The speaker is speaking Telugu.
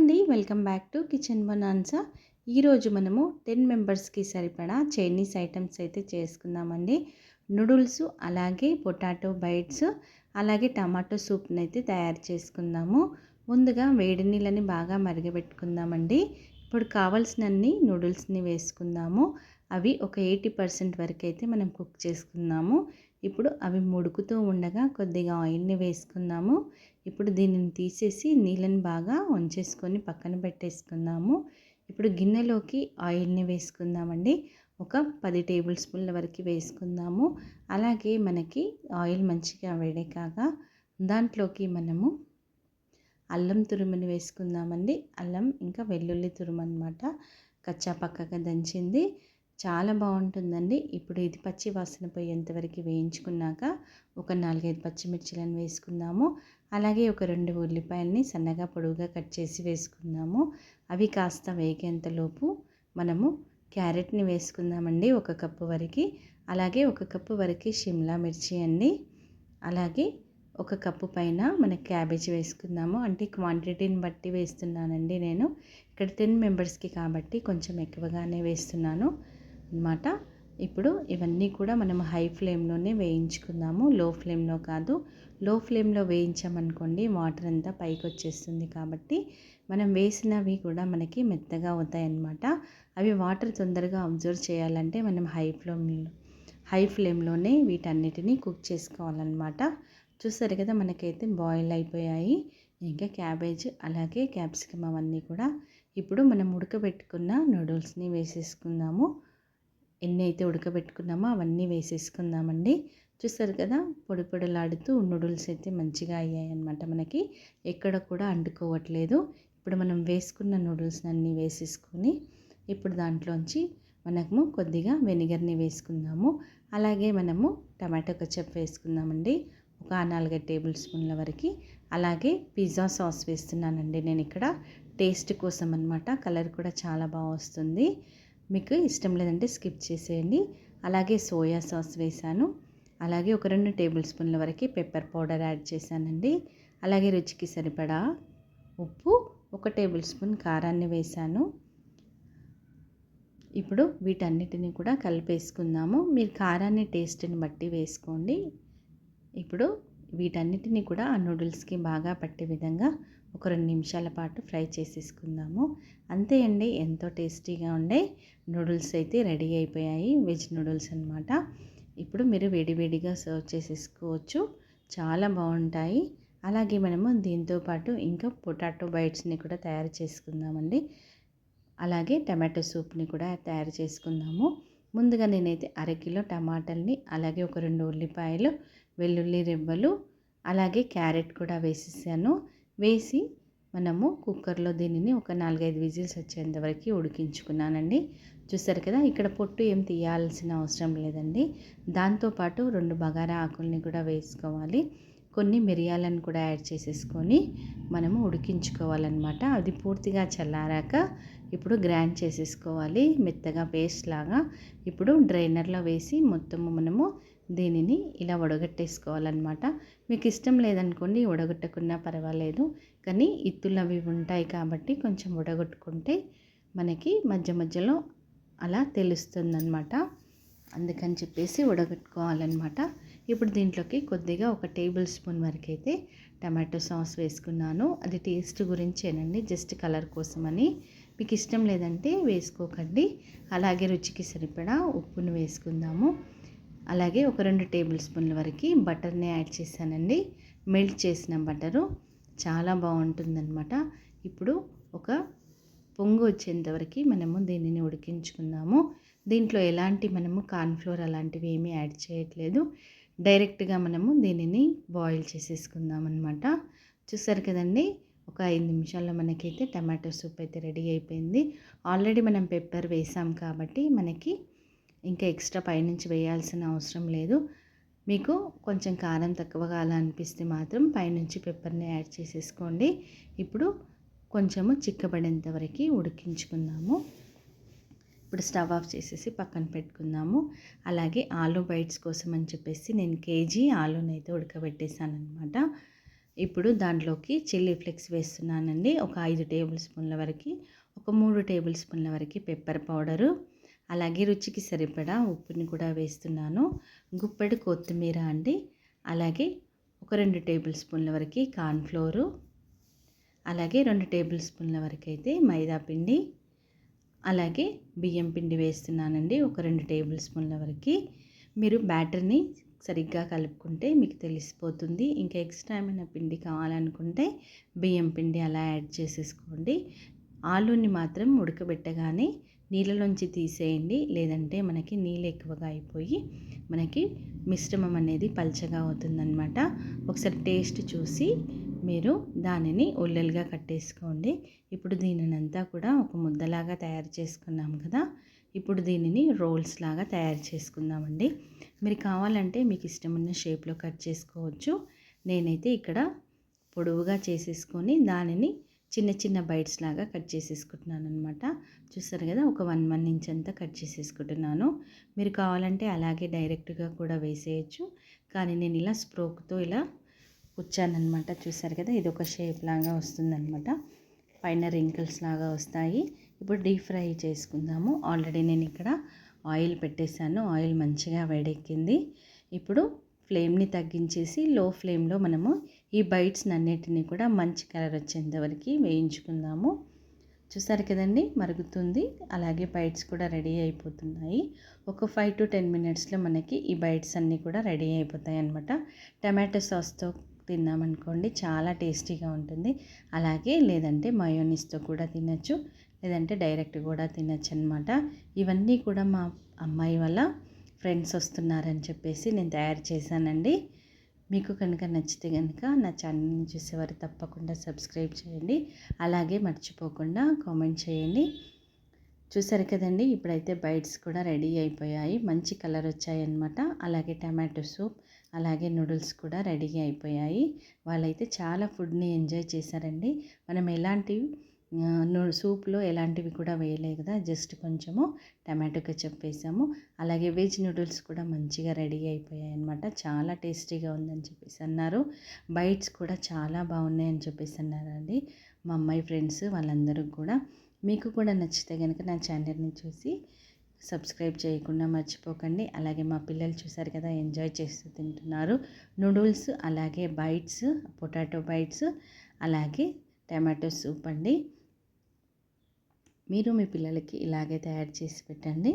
అండి వెల్కమ్ బ్యాక్ టు కిచెన్ బనాన్సా. ఈరోజు మనము టెన్ మెంబర్స్కి సరిపడా చైనీస్ ఐటమ్స్ అయితే చేసుకుందామండి. నూడిల్స్ అలాగే పొటాటో బైట్స్ అలాగే టమాటో సూప్ని అయితే తయారు చేసుకుందాము. ముందుగా వేడి నీళ్ళని బాగా మరిగబెట్టుకుందామండి. ఇప్పుడు కావాల్సినన్ని నూడిల్స్ని వేసుకుందాము. అవి ఒక ఎయిటీ పర్సెంట్ వరకు అయితే మనం కుక్ చేసుకుందాము. ఇప్పుడు అవి ముడుకుతూ ఉండగా కొద్దిగా ఆయిల్ని వేసుకుందాము. ఇప్పుడు దీనిని తీసేసి నీళ్ళని బాగా వంచేసుకొని పక్కన పెట్టేసుకుందాము. ఇప్పుడు గిన్నెలోకి ఆయిల్ని వేసుకుందామండి. ఒక పది టేబుల్ స్పూన్ల వరకు వేసుకుందాము. అలాగే మనకి ఆయిల్ మంచిగా వేడే కాక దాంట్లోకి మనము అల్లం తురుముని వేసుకుందామండి. అల్లం ఇంకా వెల్లుల్లి తురుము అనమాట కచ్చా పక్కగా దంచింది. చాలా బాగుంటుందండి. ఇప్పుడు ఇది పచ్చి వాసన పోయేంతవరకు వేయించుకున్నాక ఒక నాలుగైదు పచ్చిమిర్చిలను వేసుకుందాము. అలాగే ఒక రెండు ఉల్లిపాయలని సన్నగా పొడవుగా కట్ చేసి వేసుకుందాము. అవి కాస్త వేగేంతలోపు మనము క్యారెట్ని వేసుకుందామండి ఒక కప్పు వరకు. అలాగే ఒక కప్పు వరకు షిమ్లా మిర్చి అండి. అలాగే ఒక కప్పు పైన మన క్యాబేజ్ వేసుకుందాము. అంటే క్వాంటిటీని బట్టి వేస్తున్నానండి నేను. ఇక్కడ టెన్ మెంబర్స్కి కాబట్టి కొంచెం ఎక్కువగానే వేస్తున్నాను అనమాట ఇప్పుడు ఇవన్నీ కూడా మనం హై ఫ్లేమ్లోనే వేయించుకుందాము. లో ఫ్లేమ్లో కాదు. లో ఫ్లేమ్లో వేయించామనుకోండి వాటర్ అంతా పైకి వచ్చేస్తుంది కాబట్టి మనం వేసినవి కూడా మనకి మెత్తగా అవుతాయన్నమాట. అవి వాటర్ తొందరగా అబ్జర్వ్ చేయాలంటే మనం హై ఫ్లేమ్లో హై ఫ్లేమ్లోనే వీటన్నిటిని కుక్ చేసుకోవాలన్నమాట. చూస్తారు కదా మనకైతే బాయిల్ అయిపోయాయి. ఇంకా క్యాబేజ్ అలాగే క్యాప్సికమ్ అవన్నీ కూడా. ఇప్పుడు మనం ఉడకబెట్టుకున్న నూడిల్స్ని వేసేసుకుందాము. ఎన్ని అయితే ఉడకబెట్టుకున్నామో అవన్నీ వేసేసుకుందామండి. చూస్తారు కదా పొడి పొడిలాడుతూ నూడిల్స్ అయితే మంచిగా అయ్యాయి అనమాట మనకి. ఎక్కడ కూడా అంటుకోవట్లేదు. ఇప్పుడు మనం వేసుకున్న నూడిల్స్ అన్నీ వేసేసుకొని ఇప్పుడు దాంట్లోంచి మనము కొద్దిగా వెనిగర్ని వేసుకుందాము. అలాగే మనము టమాటో కచప్ వేసుకుందామండి. ఒక నాలుగైదు టేబుల్ స్పూన్ల వరకు. అలాగే పిజ్జా సాస్ వేస్తున్నానండి నేను ఇక్కడ టేస్ట్ కోసం అనమాట కలర్ కూడా చాలా బాగా వస్తుంది. మీకు ఇష్టం లేదంటే స్కిప్ చేసేయండి. అలాగే సోయా సాస్ వేసాను అలాగే ఒక రెండు టేబుల్ స్పూన్ల వరకు పెప్పర్ పౌడర్ యాడ్ చేశానండి. అలాగే రుచికి సరిపడా ఉప్పు ఒక టేబుల్ స్పూన్ కారాన్ని వేసాను ఇప్పుడు వీటన్నిటిని కూడా కలిపేసుకుందాము. మీరు కారాన్ని టేస్ట్ని బట్టి వేసుకోండి. ఇప్పుడు వీటన్నిటిని కూడా ఆ నూడిల్స్కి బాగా పట్టే విధంగా ఒక రెండు నిమిషాల పాటు ఫ్రై చేసేసుకుందాము. అంతే అండి ఎంతో టేస్టీగా ఉండే నూడిల్స్ అయితే రెడీ అయిపోయాయి వెజ్ నూడిల్స్ అనమాట ఇప్పుడు మీరు వేడివేడిగా సర్వ్ చేసేసుకోవచ్చు. చాలా బాగుంటాయి. అలాగే మనము దీంతో పాటు ఇంకా పొటాటో బైట్స్ని కూడా తయారు చేసుకుందామండి. అలాగే టమాటో సూప్ని కూడా తయారు చేసుకుందాము. ముందుగా నేనైతే అరకిలో టమాటాలని అలాగే ఒక రెండు ఉల్లిపాయలు వెల్లుల్లి రెబ్బలు అలాగే క్యారెట్ కూడా వేసేసాను. వేసి మనము కుక్కర్లో దీనిని ఒక నాలుగైదు విజిల్స్ వచ్చేంత వరకు ఉడికించుకున్నానండి. చూసారు కదా ఇక్కడ పొట్టు ఏం తీయాల్సిన అవసరం లేదండి. దాంతోపాటు రెండు బగారా ఆకుల్ని కూడా వేసుకోవాలి. కొన్ని మిరియాలను కూడా యాడ్ చేసేసుకొని మనము ఉడికించుకోవాలన్నమాట. అది పూర్తిగా చల్లారాక ఇప్పుడు గ్రైండ్ చేసేసుకోవాలి. మెత్తగా పేస్ట్ లాగా. ఇప్పుడు డ్రైనర్లో వేసి మొత్తము మనము దీనిని ఇలా వడగట్టేసుకోవాలన్నమాట. మీకు ఇష్టం లేదనుకోండి వడగొట్టకున్నా పర్వాలేదు. కానీ ఇత్తులు అవి ఉంటాయి కాబట్టి కొంచెం వడగొట్టుకుంటే మనకి మధ్య మధ్యలో అలా తెలుస్తుందన్నమాట. అందుకని చెప్పేసి ఉడగట్టుకోవాలన్నమాట ఇప్పుడు దీంట్లోకి కొద్దిగా ఒక టేబుల్ స్పూన్ వరకు అయితే టమాటో సాస్ వేసుకున్నాను. అది టేస్ట్ గురించేనండి జస్ట్ కలర్ కోసమని. మీకు ఇష్టం లేదంటే వేసుకోకండి. అలాగే రుచికి సరిపడా ఉప్పును వేసుకుందాము. అలాగే ఒక రెండు టేబుల్ స్పూన్ల వరకు బటర్ని యాడ్ చేశానండి. మెల్ట్ చేసిన బటరు చాలా బాగుంటుందన్నమాట. ఇప్పుడు ఒక పొంగు వచ్చేంతవరకు మనము దీనిని ఉడికించుకుందాము. దీంట్లో ఎలాంటి మనము కార్న్ఫ్లోర్ అలాంటివి ఏమీ యాడ్ చేయట్లేదు. డైరెక్ట్గా మనము దీనిని బాయిల్ చేసేసుకుందాం అనమాట చూసారు కదండి ఒక ఐదు నిమిషాల్లో మనకైతే టమాటో సూప్ అయితే రెడీ అయిపోయింది. ఆల్రెడీ మనం పెప్పర్ వేసాం కాబట్టి మనకి ఇంకా ఎక్స్ట్రా పైనుంచి వేయాల్సిన అవసరం లేదు. మీకు కొంచెం కారం తక్కువగా అలా అనిపిస్తే మాత్రం పైనుంచి పెప్పర్ని యాడ్ చేసేసుకోండి. ఇప్పుడు కొంచెము చిక్కబడేంత వరకు ఉడికించుకుందాము. ఇప్పుడు స్టవ్ ఆఫ్ చేసేసి పక్కన పెట్టుకుందాము. అలాగే ఆలు బైట్స్ కోసం అని చెప్పేసి నేను కేజీ ఆలూనైతే అయితే ఉడకబెట్టేసాను అనమాట ఇప్పుడు దాంట్లోకి చిల్లీ ఫ్లేక్స్ వేస్తున్నానండి. ఒక ఐదు టేబుల్ స్పూన్ల వరకు ఒక మూడు టేబుల్ స్పూన్ల వరకు పెప్పర్ పౌడరు. అలాగే రుచికి సరిపడా ఉప్పుని కూడా వేస్తున్నాను. గుప్పెడు కొత్తిమీర అండి. అలాగే ఒక రెండు టేబుల్ స్పూన్ల వరకు కార్న్ఫ్లోరు. అలాగే రెండు టేబుల్ స్పూన్ల వరకు అయితే మైదా పిండి. అలాగే బియ్యం పిండి వేస్తున్నానండి. ఒక రెండు టేబుల్ స్పూన్ల వరకు. మీరు బ్యాటర్ని సరిగ్గా కలుపుకుంటే మీకు తెలిసిపోతుంది. ఇంకా ఎక్స్ట్రా ఏమైనా పిండి కావాలనుకుంటే బియ్యం పిండి అలా యాడ్ చేసేసుకోండి. ఆలూని మాత్రం ఉడకబెట్టగానే నీళ్ళలోంచి తీసేయండి. లేదంటే మనకి నీళ్ళు ఎక్కువగా అయిపోయి మనకి మిశ్రమం అనేది పల్చగా అవుతుందన్నమాట. ఒకసారి టేస్ట్ చూసి మీరు దానిని ఉల్లలుగా కట్టేసుకోండి. ఇప్పుడు దీనినంతా కూడా ఒక ముద్దలాగా తయారు చేసుకున్నాం కదా. ఇప్పుడు దీనిని రోల్స్ లాగా తయారు చేసుకుందామండి. మీరు కావాలంటే మీకు ఇష్టమున్న షేప్లో కట్ చేసుకోవచ్చు. నేనైతే ఇక్కడ పొడవుగా చేసేసుకొని దానిని చిన్న చిన్న బైట్స్ లాగా కట్ చేసేసుకుంటున్నాను అనమాట చూస్తారు కదా ఒక వన్ వన్ ఇంచ్ అంతా కట్ చేసేసుకుంటున్నాను. మీరు కావాలంటే అలాగే డైరెక్ట్గా కూడా వేసేయచ్చు. కానీ నేను ఇలా స్ప్రోక్తో ఇలా కుచ్చానమాట చూసారు కదా ఇది ఒక షేప్ లాగా వస్తుందన్నమాట. పైన రింకిల్స్ లాగా వస్తాయి. ఇప్పుడు డీప్ ఫ్రై చేసుకుందాము. ఆల్రెడీ నేను ఇక్కడ ఆయిల్ పెట్టేశాను. ఆయిల్ మంచిగా వేడెక్కింది. ఇప్పుడు ఫ్లేమ్ని తగ్గించేసి లో ఫ్లేమ్లో మనము ఈ బైట్స్ అన్నిటిని కూడా మంచి కలర్ వచ్చేంత వరకు వేయించుకుందాము. చూసారు కదండి మరుగుతుంది. అలాగే బైట్స్ కూడా రెడీ అయిపోతున్నాయి. ఒక ఫైవ్ టు టెన్ మినిట్స్లో మనకి ఈ బైట్స్ అన్నీ కూడా రెడీ అయిపోతాయి అనమాట టమాటో సాస్తో తిన్నామనుకోండి చాలా టేస్టీగా ఉంటుంది. అలాగే లేదంటే మయోనీస్తో కూడా తినచ్చు లేదంటే డైరెక్ట్ కూడా తినచ్చు అనమాట ఇవన్నీ కూడా మా అమ్మాయి వల్ల ఫ్రెండ్స్ వస్తున్నారని చెప్పేసి నేను తయారు చేశానండి. మీకు కనుక నచ్చితే కనుక నా ఛానల్ని చూసేవారు తప్పకుండా సబ్స్క్రైబ్ చేయండి. అలాగే మర్చిపోకుండా కామెంట్ చేయండి. చూసారు కదండి ఇప్పుడైతే బైట్స్ కూడా రెడీ అయిపోయాయి. మంచి కలర్ వచ్చాయన్నమాట. అలాగే టమాటో సూప్ అలాగే నూడిల్స్ కూడా రెడీ అయిపోయాయి. వాళ్ళైతే చాలా ఫుడ్ని ఎంజాయ్ చేశారండి. మనం ఎలాంటివి సూప్లో ఎలాంటివి కూడా వేయలేదు కదా జస్ట్ కొంచెము టమాటో కెచప్ వేసాము. అలాగే వెజ్ నూడిల్స్ కూడా మంచిగా రెడీ అయిపోయాయి అనమాట చాలా టేస్టీగా ఉందని చెప్పేసి అన్నారు. బైట్స్ కూడా చాలా బాగున్నాయి అని చెప్పేసి అన్నారండి. మా అమ్మాయి ఫ్రెండ్స్ వాళ్ళందరూ కూడా. మీకు కూడా నచ్చితే కనుక నా ఛానల్ని చూసి సబ్స్క్రైబ్ చేయకుండా మర్చిపోకండి. అలాగే మా పిల్లలు చూసారు కదా ఎంజాయ్ చేస్తూ తింటున్నారు. నూడిల్స్ అలాగే బైట్స్ పొటాటో బైట్స్ అలాగే టమాటో సూప్ అండి. మీరు మీ పిల్లలకి ఇలాగే తయారు చేసి పెట్టండి.